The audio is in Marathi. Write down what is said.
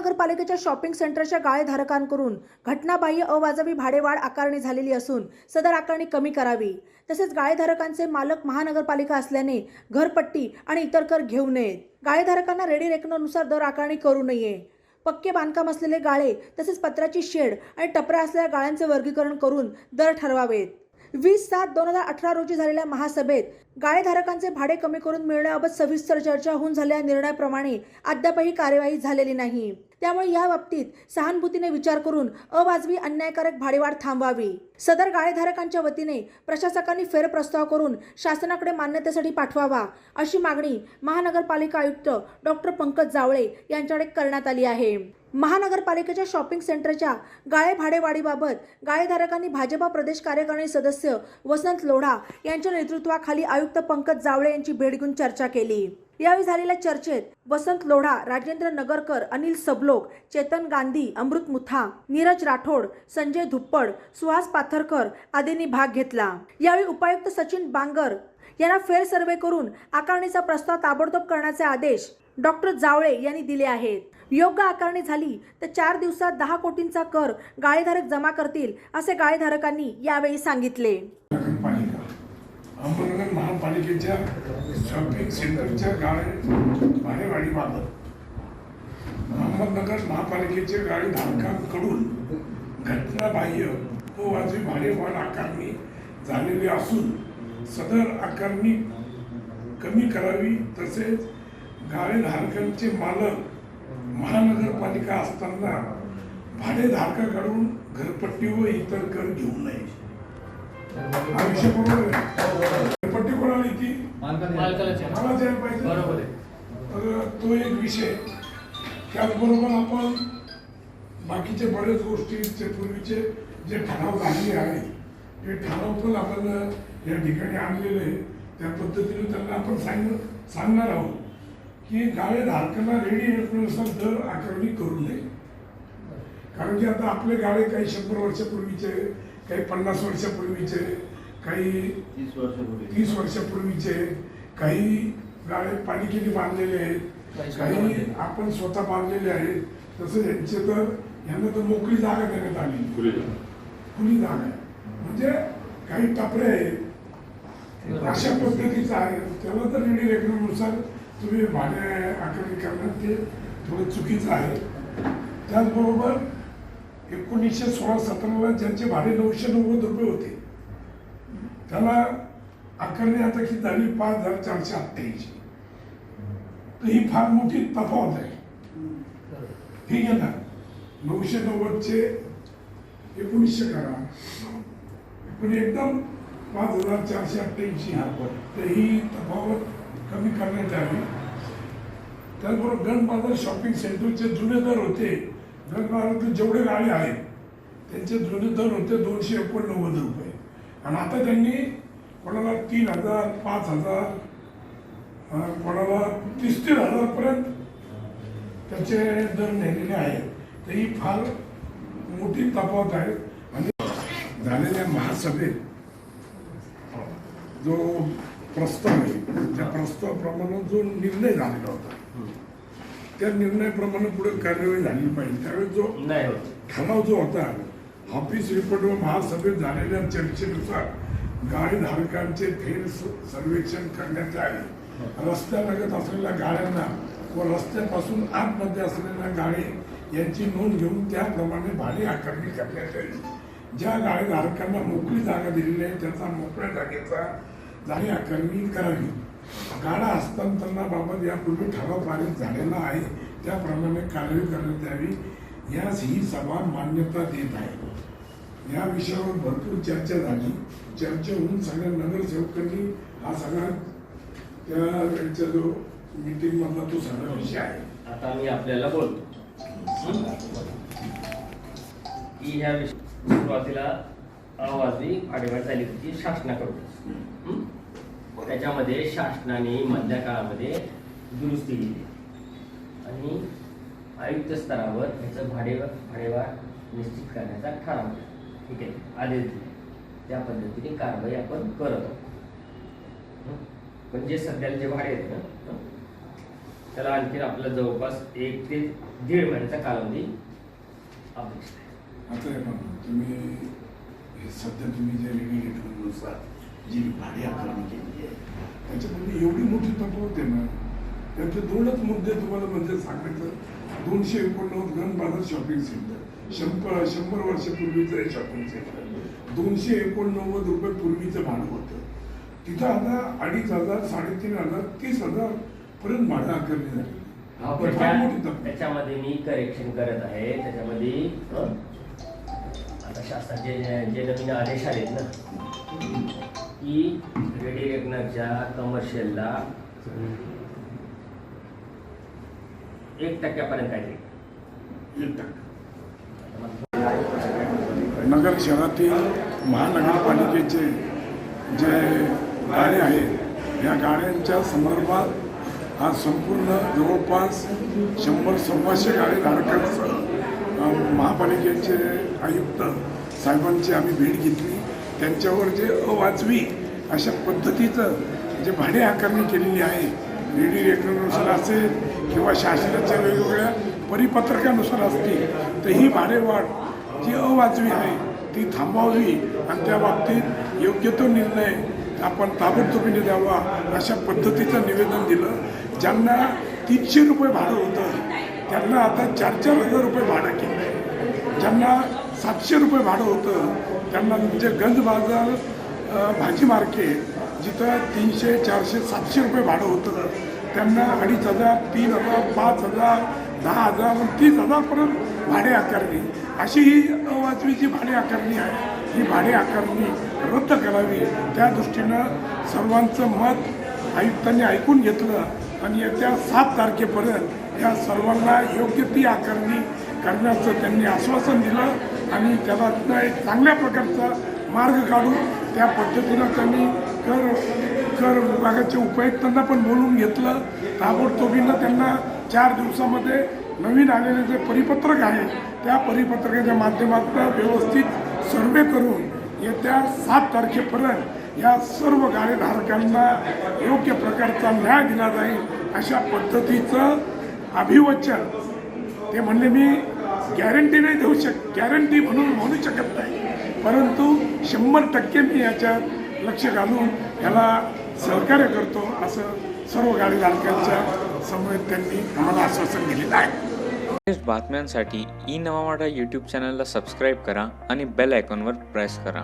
महानगरपालिकेच्या शॉपिंग सेंटरच्या गाळेधारकांकडून घटनाबाह्य अवाजवी भाडेवाढ आकारणी झालेली असून सदर आकारणी कमी करावी. तसेच गाळेधारकांचे मालक महानगरपालिका असल्याने घरपट्टी आणि इतर कर घेऊ नयेत. गाळेधारकांना रेडी रेकनरनुसार दर आकारणी करू नये. पक्के बांधकाम असलेले गाळे तसेच पत्राची शेड आणि टपऱ्या असलेल्या गाळ्यांचे वर्गीकरण करून दर ठरवावेत. वीस सात दोन हजार अठरा रोजी झालेल्या महासभेत गाळेधारकांचे भाडे कमी करून मिळण्याबाबत सविस्तर चर्चा होऊन झालेल्या निर्णयाप्रमाणे अद्यापही कार्यवाही झालेली नाही. त्यामुळे या बाबतीत सहानुभूतीने विचार करून अवाजवी अन्यायकारक भाडेवाढ थांबवावी. सदर गाळेधारकांच्या वतीने प्रशासकांनी फेरप्रस्ताव करून शासनाकडे मान्यतेसाठी पाठवावा अशी मागणी महानगरपालिका आयुक्त डॉक्टर पंकज जावळे यांच्याकडे करण्यात आली आहे. महानगरपालिकेच्या शॉपिंग सेंटरच्या गाळे भाडेवाढीबाबत गाळेधारकांनी भाजपा प्रदेश कार्यकारिणी सदस्य वसंत लोढा यांच्या नेतृत्वाखाली आयुक्त पंकज जावळे यांची भेट घेऊन चर्चा केली. यावेळी झालेल्या चर्चेत वसंत लोढा राजेंद्र नगरकर अनिल सबलोक चेतन गांधी अमृत मुथा नीरज राठोड संजय धुप्पड सुहास पाथरकर आदींनी भाग घेतला. यावेळी उपायुक्त सचिन बांगर यांना फेर सर्वे करून आकारणीचा प्रस्ताव ताबडतोब करण्याचे आदेश डॉक्टर जावळे यांनी दिले आहेत. योग्य आकारणी झाली तर चार दिवसात दहा कोटींचा कर गाळेधारक जमा करतील असे गाळेधारकांनी यावेळी सांगितले. महापालिकेच्या शॉपिंग सेंटरच्या गाड्या गाळे भाडेवाढीबाबत अहमदनगर महापालिकेच्या गाडी धारकांकडून घटनाबाह्य व वाजवी भाडेवाढ आकारणी झालेली असून सदर आकारणी कमी करावी तसेच गाळेधारकांचे मालक महानगरपालिका असताना भाडेधारकाकडून घरपट्टी व इतर कर घेऊ नये. हा आहे घरपट्टी कोणाला येते आहे. मला द्यायला पाहिजे. बरोबर आहे. तर तो एक विषय. त्याचबरोबर आपण बाकीचे बरेच गोष्टीचे पूर्वीचे जे ठराव झालेले आहेत ते ठराव पण आपण या ठिकाणी आणलेले आहे त्या पद्धतीने त्यांना आपण सांग सांगणार आहोत की गाळे धारकांना रेडी रेफरन्सचा दर आकारणी करू नये. कारण की आता आपले गाळे काही शंभर वर्षापूर्वीचे काही पन्नास वर्षापूर्वीचे काही तीस वर्षापूर्वी. तीस वर्षापूर्वीचे काही गाळे पालिकेने बांधलेले आहेत. काही आपण स्वतः बांधलेले आहेत. तसं यांचे तर यांना तर मोकळी जागा देण्यात आली. खुली जागा. आहे म्हणजे काही टपरे आहेत. अशा पद्धतीचं आहे. त्याला तर रेडी रेकॉर्डनुसार तुम्ही भाडे आकारणी करणं ते थोडं चुकीचं आहे. त्याचबरोबर एकोणीसशे सोळा सतराला ज्यांचे भाडे नऊशे नव्वद रुपये होते. त्याला आकारणी आता की झाली पाच हजार चारशे अठ्ठ्याऐंशी. तर ही फार मोठी तफावत आहे. ठीक आहे ना? नऊशे नव्वदचे एकोणीसशे करा. पण एकदम पाच हजार चारशे अठ्ठ्याऐंशी तर ही तफावत कमी करण्यात यावी त्याचबरोबर गण बाजार शॉपिंग सेंटरचे जुने दर होते. गण बाजारातले जेवढे गाळे आहेत त्यांचे जुने दर होते दोनशे एकोणनव्वद रुपये. आणि आता त्यांनी कोणाला तीन हजार पाच हजार कोणाला तीस तीन हजारपर्यंत त्याचे दर नेलेले आहेत. तर ही फार मोठी तफावत आहे. आणि झालेल्या महासभेत जो प्रस्ताव आहे त्या प्रस्तावाप्रमाणे जो निर्णय झालेला होता त्या निर्णयाप्रमाणे पुढे कार्यवाही झाली पाहिजे. त्यावेळेस जो ठराव जो होता ऑफिस रिपोर्ट व महासभेत झालेल्या चर्चेनुसार गाडी धारकांचे फेर सर्वेक्षण करण्यात आले. रस्त्यालगत असलेल्या गाड्यांना व रस्त्यापासून आतमध्ये असलेल्या गाडी यांची नोंद घेऊन त्याप्रमाणे भाडे आकारणी करण्यात आली. ज्या गाडीधारकांना मोकळी जागा दिलेली आहे त्याचा मोकळ्या जागेचा जागी आकारणी करावी. गाडा हस्तांतरणाबाबत यापूर्वी ठराव पारित झालेला आहे. त्याप्रमाणे कार्यवाही करण्यात यावी. यास ही सभा मान्यता देत आहे. या विषयावर भरपूर चर्चा झाली. चर्चा होऊन सगळ्या नगरसेवकांनी हा सगळा त्या जो मिटिंग मधला तो सगळा विषय आहे. आता मी आपल्याला बोलतो. की ह्या विषय सुरुवातीला आवाजवी भाडेवाढ झाली होती शासनाकडून त्याच्यामध्ये शासनाने मधल्या काळामध्ये दुरुस्ती केली. आणि आयुक्त स्तरावर ह्याचं भाडे भाडेवाढ निश्चित करण्याचा ठराव केला ठीक आहे? आदेश दिले. त्या पद्धतीने कारवाई आपण करत आहोत. पण जे सध्याला जे भाडे आहेत ना त्याला आणखी आपल्याला जवळपास एक ते दीड महिन्याचा कालावधी अपेक्षित आहे. आता हे तुम्ही सध्या तुम्ही जे रेग्युलेटरनुसार जी भाडी आकारणी केली आहे त्याच्यामध्ये एवढी मोठी तत्व होते ना त्याचे दोनच मुद्दे तुम्हाला म्हणजे सांगायचं दोनशे एकोणनव्वद गण बाजार शॉपिंग सेंटर शंभर शंभर वर्षापूर्वीचं हे शॉपिंग सेंटर दोनशे एकोणनव्वद रुपये पूर्वीचं भाडं होतं. तिथं आता अडीच हजार साडेतीन हजार तीस हजार पर्यंत भाडं आकारणी झाली. त्याच्यामध्ये मी करेक्शन करत आहे. त्याच्यामध्ये? आता शासनाचे जे- जे नवीन आदेश आलेत ना की रेडी रेकनरच्या कमर्शियलला एक टक्क्यापर्यंत आहे एक टक्का. नगर शहरातील महानगरपालिकेचे जे गाणे आहेत या गाड्यांच्या संदर्भात हा संपूर्ण जवळपास शंभर सव्वाशे गाडी धारकांचं महापालिकेचे आयुक्त साहेबांची आम्ही भेट घेतली. त्यांच्यावर जे अवाजवी अशा पद्धतीचं जे भाडे आकारणी केलेली आहे रेडी रेटनुसार असेल किंवा शासनाच्या वेगवेगळ्या परिपत्रकानुसार असतील तर ही भाडेवाढ जी अवाजवी आहे ती थांबवावी आणि त्या बाबतीत योग्य तो निर्णय आपण ताबडतोबीने द्यावा अशा पद्धतीचं निवेदन दिलं. ज्यांना तीनशे रुपये भाडं होतं त्यांना आता चार चार हजार रुपये भाडं केलं आहे ज्यांना सातशे रुपये भाडं होतं त्यांना म्हणजे गंज बाजार भाजी मार्केट जिथं तीनशे चारशे सातशे रुपये भाडं होतं त्यांना अडीच हजार तीन हजार पाच हजार दहा हजार तीस हजारपर्यंत भाडे आकारणी. अशी ही अवाजवी जी भाडे आकारणी आहे ही भाडे आकारणी रद्द करावी. त्या दृष्टीनं सर्वांचं मत आयुक्तांनी ऐकून घेतलं आणि येत्या सात तारखेपर्यंत या सर्वांना योग्य ती आकारणी करण्याचं त्यांनी आश्वासन दिलं आणि त्याला एक चांगल्या प्रकारचा मार्ग काढून त्या पद्धतीनं त्यांनी कर कर विभागाचे उपायुक्तांना पण बोलून घेतलं. ताबडतोबीनं त्यांना चार दिवसामध्ये नवीन आलेले जे परिपत्रक आहे त्या परिपत्रकाच्या माध्यमातून व्यवस्थित सर्वे करून येत्या सात तारखेपर्यंत या सर्व गाडीधारकांना योग्य प्रकारचा न्याय दिला जाईल अशा पद्धतीचं अभिवचन ते म्हणले मी गॅरंटी नाही देऊ शक गॅरंटी म्हणून म्हणू शकत नाही. परंतु शंभर टक्के मी याच्यात लक्ष घालून याला सहकार्य करतो असं सर्व गाडी गाडीधारकांच्या समवेत त्यांनी आम्हाला आश्वासन दिलेलं आहे. बातम्यांसाठी ई नवा यूट्यूब चॅनलला सबस्क्राईब करा आणि बेल आयकॉनवर प्रेस करा.